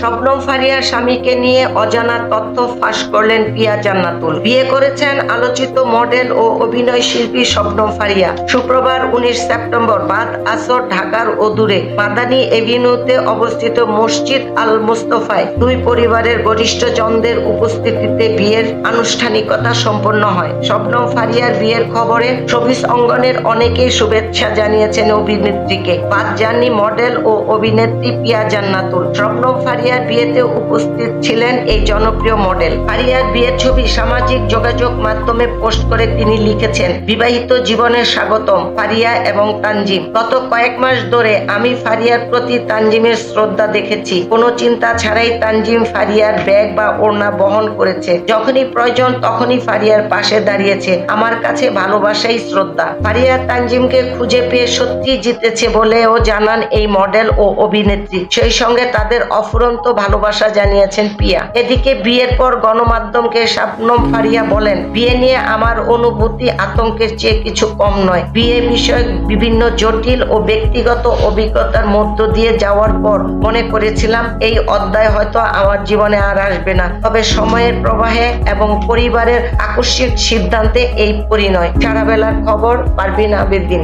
শবনম ফারিয়ার স্বামীকে নিয়ে অজানা তথ্য ফাঁস করলেন পিয়া জান্নাতুল। বিয়ে করেছেন আলোচিত মডেল ও অভিনয় শিল্পী শবনম ফারিয়া। শুক্রবার উনিশ সেপ্টেম্বর বাদ আসর ঢাকার অদূরে মাদানী এভিনিউতে অবস্থিত মসজিদ আল মুস্তফায় দুই পরিবারের ঘনিষ্ঠ জনদের উপস্থিতিতে বিয়ের আনুষ্ঠানিকতা সম্পন্ন হয়। স্বপ্নম ফারিয়ার বিয়ের খবরে শোবিস অঙ্গনের অনেকেই শুভেচ্ছা জানিয়েছেন অভিনেত্রীকে। বাদ যাননি মডেল ও অভিনেত্রী পিয়া জান্নাতুল। শবনম ফারিয়ার বিয়েতে উপস্থিত ছিলেন এই জনপ্রিয় মডেল। ফারিয়ার বিয়ের ছবি সামাজিক যোগাযোগ মাধ্যমে পোস্ট করে তিনি লিখেছেন, বিবাহিত জীবনের স্বাগতম ফারিয়া এবং তানজিম। গত কয়েক মাস ধরে আমি ফারিয়ার প্রতি তানজিমের শ্রদ্ধা দেখেছি। কোনো চিন্তা ছাড়াই তানজিম ফারিয়ার ব্যাগ বা ওড়না বহন করেছে। যখনই প্রয়োজন তখনই ফারিয়ার পাশে দাঁড়িয়েছে। আমার কাছে ভালোবাসাই শ্রদ্ধা। ফারিয়া তানজিমকে খুঁজে পেয়ে সত্যি জিতেছে বলেও জানান এই মডেল ও অভিনেত্রী। সেই সঙ্গে তাদের অফুরন্ত ভালোবাসা জানিয়েছেন পিয়া। এদিকে বিয়ের পর গণমাধ্যমকে শাবনম ফারিয়া বলেন, বিয়ে নিয়ে আমার অনুভূতি আতঙ্কের চেয়ে কিছু কম নয়। বিয়ে বিষয়ক বিভিন্ন জটিল ও ব্যক্তিগত অভিজ্ঞতার মধ্য দিয়ে যাওয়ার পর মনে করেছিলাম, এই অধ্যায় হয়তো আমার জীবনে আর আসবে না। তবে সময়ের প্রবাহে এবং পরিবারের আকস্মিক সিদ্ধান্তে এই পরিণয়। সারা বেলার খবর পারবিন আবেদিন